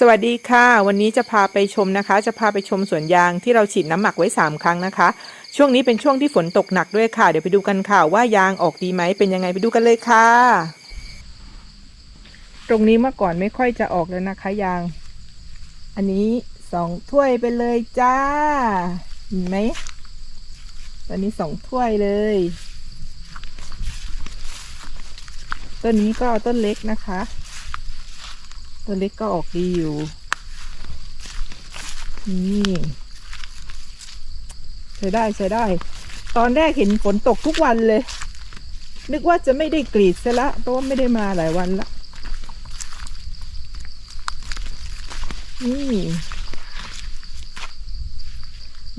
สวัสดีค่ะ วันนี้จะพาไปชมนะคะ จะพาไปชมสวนยางที่เราฉีดน้ำหมักไว้ 3 ครั้งนะคะ ช่วงนี้เป็นช่วงที่ฝนตกหนักด้วยค่ะ เดี๋ยวไปดูกันค่ะ ว่ายางออกดีไหมเป็นยังไงไปดูกันเลยค่ะ ตรงนี้เมื่อก่อนไม่ค่อยจะออกแล้วนะคะยาง อันนี้สองถ้วยไปเลยจ้าเห็นไหมตอนนี้สองถ้วยเลย ต้นนี้ก็ต้นเล็กนะคะ ต้นเล็กก็ออกดีอยู่ นี่ใช้ได้ใช้ได้ ตอนแรกเห็นฝนตกทุกวันเลย นึกว่าจะไม่ได้กรีดซะละเพราะว่าไม่ได้มาหลายวันละนี่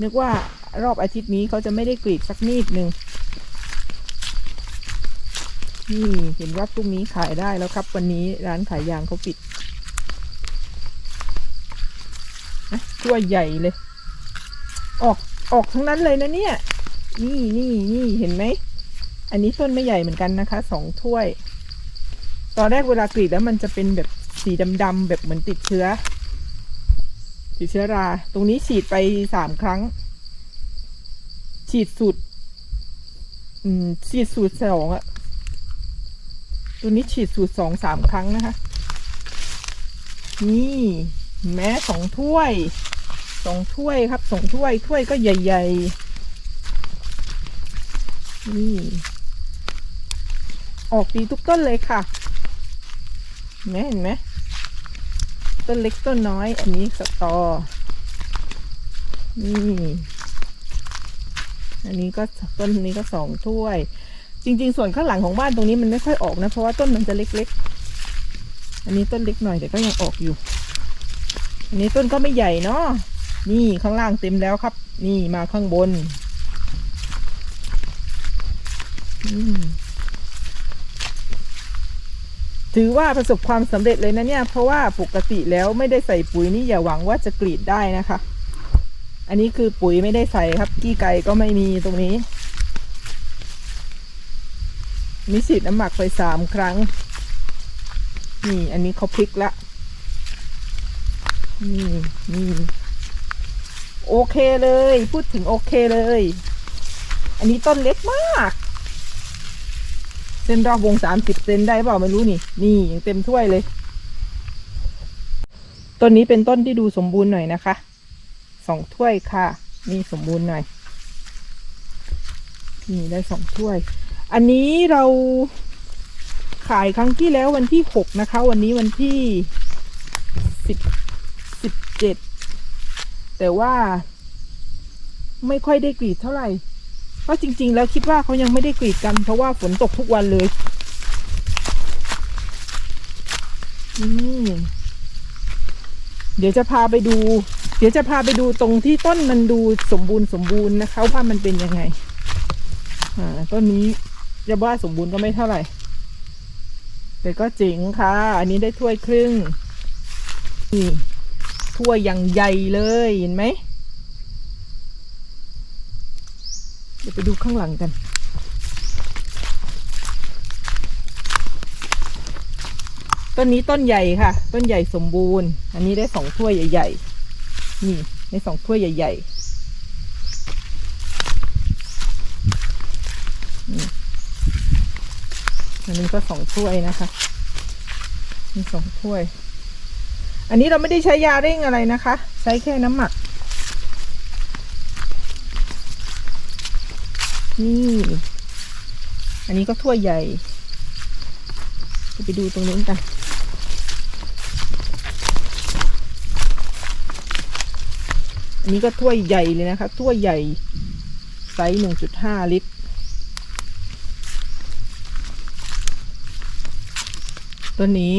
นึกว่ารอบอาทิตย์นี้เขาจะไม่ได้กรีดสักนิดหนึ่งนี่เห็นว่าพรุ่งนี้ขายได้แล้วครับ วันนี้ร้านขายยางเขาปิด นะตัวใหญ่เลย ออกออกทั้งนั้นเลยนะเนี่ย นี่นี่นี่เห็นไหม อันนี้ต้นไม่ใหญ่เหมือนกันนะคะสองถ้วย ตอนแรกเวลากรีดแล้วมันจะเป็นแบบสีดำๆแบบเหมือนติดเชื้อ ติดเชื้อรา ตรงนี้ฉีดไปสามครั้ง ฉีดสูตรฉีดสูตรสองอะตัวนี้ฉีดสูตรสองสามครั้งนะคะ นี่ แม้สองถ้วยสองถ้วยครับสองถ้วยถ้วยก็ใหญ่ๆนี่ออกดีทุกต้นเลยค่ะเห็นไหมเห็นไหมต้นเล็กต้นน้อย อันนี้สตอ นี่ อันนี้ก็ต้นนี้ก็สองถ้วย จริง ๆ ส่วนข้างหลังของบ้านตรงนี้มันไม่ค่อยออกนะ เพราะว่าต้นมันจะเล็กๆ อันนี้ต้นเล็กหน่อยแต่ก็ยังออกอยู่ อันนี้ต้นก็ไม่ใหญ่เนาะนี่ข้างล่างเต็มแล้วครับ นี่มาข้างบนถือว่าประสบความสำเร็จเลยนะเนี่ย เพราะว่าปกติแล้วไม่ได้ใส่ปุ๋ยนี่อย่าหวังว่าจะกรีดได้นะคะ อันนี้คือปุ๋ยไม่ได้ใส่ครับ กี้ไก่ก็ไม่มีตรงนี้ มีฉีดน้ำหมักไปสามครั้ง นี่ อันนี้เขาพลิกละ นี่นี่โอเคเลย พูดถึงโอเคเลย อันนี้ต้นเล็กมาก เส้นรอบวงสามสิบเซนได้เปล่าไม่รู้นี่ นี่ยังเต็มถ้วยเลย ต้นนี้เป็นต้นที่ดูสมบูรณ์หน่อยนะคะ สองถ้วยค่ะ นี่สมบูรณ์หน่อย นี่ได้สองถ้วย อันนี้เราขายครั้งที่แล้ววันที่หกนะคะ วันนี้วันที่สิบ เจ็ดแต่ว่า ไม่ค่อยได้กรีดเท่าไหร่เพราะจริง ๆ แล้วคิดว่าเขายังไม่ได้กรีดกัน เพราะว่าฝนตกทุกวันเลยอืมเดี๋ยวจะพาไปดู เดี๋ยวจะพาไปดูตรงที่ต้นมันดูสมบูรณ์สมบูรณ์นะคะว่ามันเป็นยังไง อ่าต้นนี้จะว่าสมบูรณ์ก็ไม่เท่าไหร่ แต่ก็เจ๋งค่ะ อันนี้ได้ถ้วยครึ่งนี่ ถ้วยอย่างใหญ่เลยเห็นไหมเดี๋ยวไปดูข้างหลังกันต้นนี้ต้นใหญ่ค่ะ ต้นใหญ่สมบูรณ์ อันนี้ได้สองถ้วยใหญ่ๆ นี่ได้สองถ้วยใหญ่ๆนี่อันนี้ก็สองถ้วยนะคะนี่สองถ้วย อันนี้เราไม่ได้ใช้ยาเร่งอะไรนะคะ ใช้แค่น้ำหมัก นี่ อันนี้ก็ถ้วยใหญ่จะไปดูตรงนู้นกันอันนี้ก็ถ้วยใหญ่เลยนะคะ ถ้วยใหญ่ไซส์หนึ่งจุดห้าลิตร ตัวนี้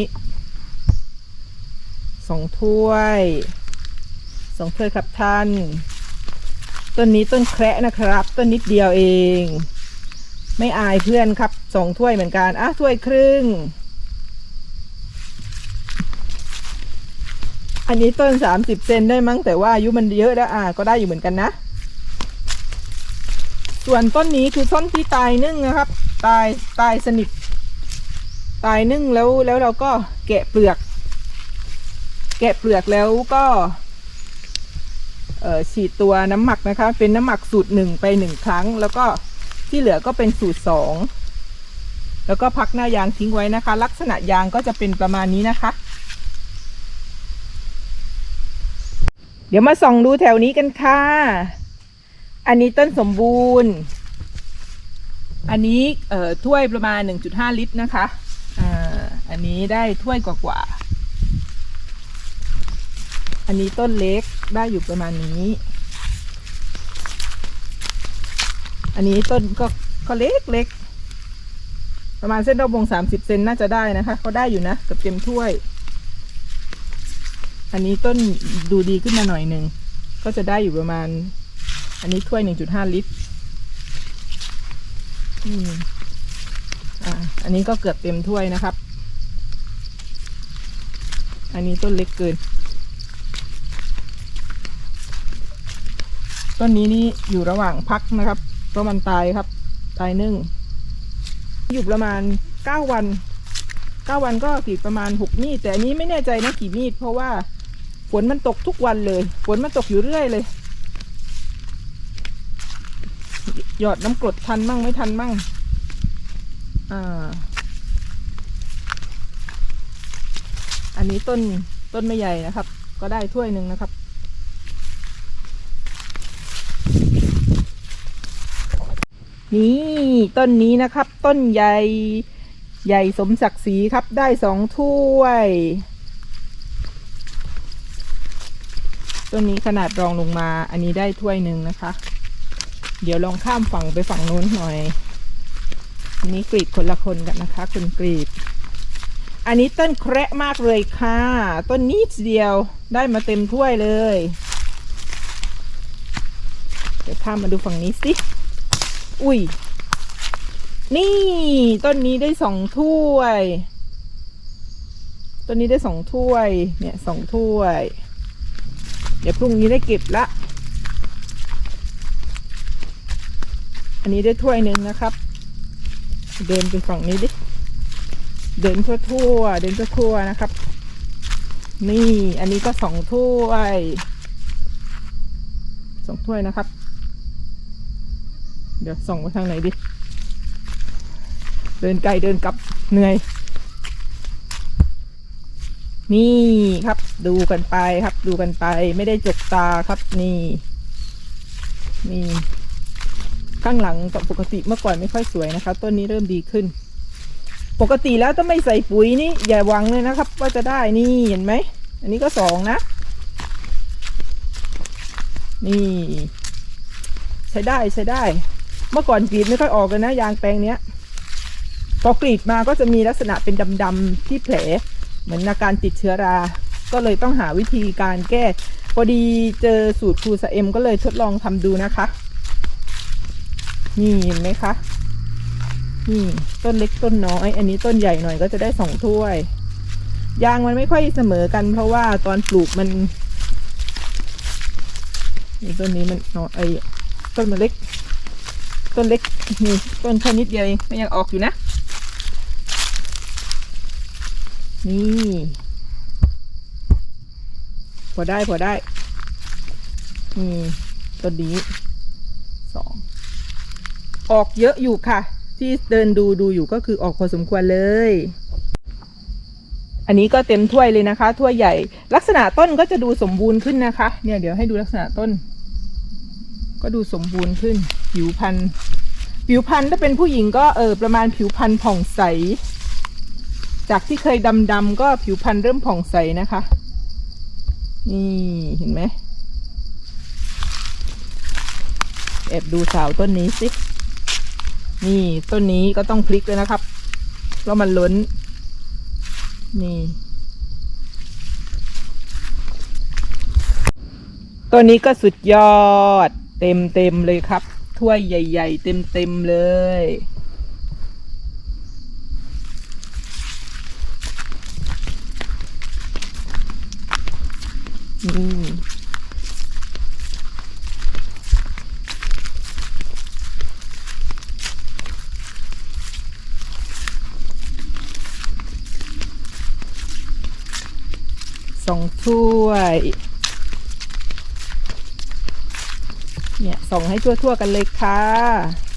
สองถ้วยสองถ้วยครับท่าน ต้นนี้ต้นแคระนะครับ ต้นนิดเดียวเอง ไม่อายเพื่อนครับสองถ้วยเหมือนกันอะถ้วยครึ่ง อันนี้ต้นสามสิบเซนได้มั้งแต่ว่าอายุมันเยอะแล้วอะก็ได้อยู่เหมือนกันนะ ส่วนต้นนี้คือต้นที่ตายนึ่งนะครับ ตายตายสนิทตายนึ่งแล้วแล้วเราก็แกะเปลือก แกะเปลือกแล้วก็ฉีดตัวน้ำหมักนะคะ เป็นน้ำหมักสูตรหนึ่งไปหนึ่งครั้ง แล้วก็ที่เหลือก็เป็นสูตรสองแล้วก็พักหน้ายางทิ้งไว้นะคะ ลักษณะยางก็จะเป็นประมาณนี้นะคะ เดี๋ยวมาส่องดูแถวนี้กันค่ะ อันนี้ต้นสมบูรณ์ อันนี้ถ้วยประมาณ 1.5 ลิตรนะคะ อ่า อันนี้ได้ถ้วยกว่าๆ อันนี้ต้นเล็กได้อยู่ประมาณนี้ อันนี้ต้นก็ก็เล็กเล็ก ประมาณเส้นรอบวง30เซนน่าจะได้นะคะ ก็ได้อยู่นะเกับเต็มถ้วย อันนี้ต้นดูดีขึ้นมาหน่อยหนึ่ง ก็จะได้อยู่ประมาณ อันนี้ถ้วย1.5ลิตรอืมอ่า อันนี้ก็เกือบเต็มถ้วยนะครับ อันนี้ต้นเล็กเกิน ต้นนี้นี่อยู่ระหว่างพักนะครับเพราะมันตายครับ ตายนึ่ง อยู่ประมาณเก้าวันเก้าวันก็กรีดประมาณหกมีด แต่อันนี้ไม่แน่ใจนะกี่มีด เพราะว่าฝนมันตกทุกวันเลย ฝนมันตกอยู่เรื่อยเลย หยอดน้ำกรดทันมั่งไม่ทันมั่ง อ่า อันนี้ต้นต้นไม่ใหญ่นะครับ ก็ได้ถ้วยหนึ่งนะครับ นี่ต้นนี้นะครับ ต้นใหญ่ ใหญ่สมศักดิ์ศรีครับได้สองถ้วย ต้นนี้ขนาดรองลงมา อันนี้ได้ถ้วยหนึ่งนะคะ เดี๋ยวลองข้ามฝั่งไปฝั่งโน้นหน่อยอันนี้กรีดคนละคนกันนะคะคุณกรีด อันนี้ต้นแคระมากเลยค่ะ ต้นนี้เดียวได้มาเต็มถ้วยเลย เดี๋ยวข้ามมาดูฝั่งนี้สิ อุ้ย นี่ต้นนี้ได้สองถ้วย ต้นนี้ได้สองถ้วย เนี่ยสองถ้วย เดี๋ยวพรุ่งนี้ได้เก็บละ อันนี้ได้ถ้วยหนึ่งนะครับ เดินไปฝั่งนี้ดิ เดินทั่วทั่วๆเดินทั่วทั่วๆนะครับ นี่ อันนี้ก็สองถ้วย สองถ้วยนะครับ เดี๋ยวส่องไปทางไหนดิเดินไกลเดินกลับเหนื่อย นี่ครับดูกันไปครับ ดูกันไป ไม่ได้จกตาครับนี่ นี่ ข้างหลังกับปกติเมื่อก่อนไม่ค่อยสวยนะคะต้นนี้เริ่มดีขึ้น ปกติแล้วถ้าไม่ใส่ปุ๋ยนี่อย่าหวังเลยนะครับ ว่าจะได้นี่เห็นไหมอันนี้ก็สองนะ นี่ ใช้ได้ใช้ได้ เมื่อก่อนกรีดไม่ค่อยออกเลยนะ ยางแปลงเนี้ย พอกรีดมาก็จะมีลักษณะเป็นดำๆที่แผล เหมือนอาการติดเชื้อรา ก็เลยต้องหาวิธีการแก้ พอดีเจอสูตรครูสเอ็มก็เลยทดลองทำดูนะคะ นี่เห็นไหมคะนี่ต้นเล็กต้นน้อย อันนี้ต้นใหญ่หน่อยก็จะได้สองถ้วย ยางมันไม่ค่อยเสมอกัน เพราะว่าตอนปลูกมันนี่ต้นนี้มันน้อยไอ้ต้นมันเล็ก ต้นเล็กนี่ต้นแค่นิดเดียวเองมันยังออกอยู่นะ นี่พอได้พอได้นี่ต้นนี้สองออกเยอะอยู่ค่ะ ที่เดินดูดูอยู่ก็คือออกพอสมควรเลย อันนี้ก็เต็มถ้วยเลยนะคะ ถ้วยใหญ่ ลักษณะต้นก็จะดูสมบูรณ์ขึ้นนะคะ เนี่ยเดี๋ยวให้ดูลักษณะต้น ก็ดูสมบูรณ์ขึ้น ผิวพรรณผิวพรรณถ้าเป็นผู้หญิงก็เออประมาณผิวพรรณผ่องใส จากที่เคยดำๆก็ผิวพรรณเริ่มผ่องใสนะคะ นี่เห็นไหมแอบดูสาวต้นนี้สิ นี่ต้นนี้ก็ต้องพลิกเลยนะครับ เพราะมันล้น นี่ ต้นนี้ก็สุดยอด เต็มเต็มเลยครับ ถ้วยใหญ่ ๆ เต็มๆเลยนี่สองถ้วย ส่องให้ทั่วๆกันเลยค่ะ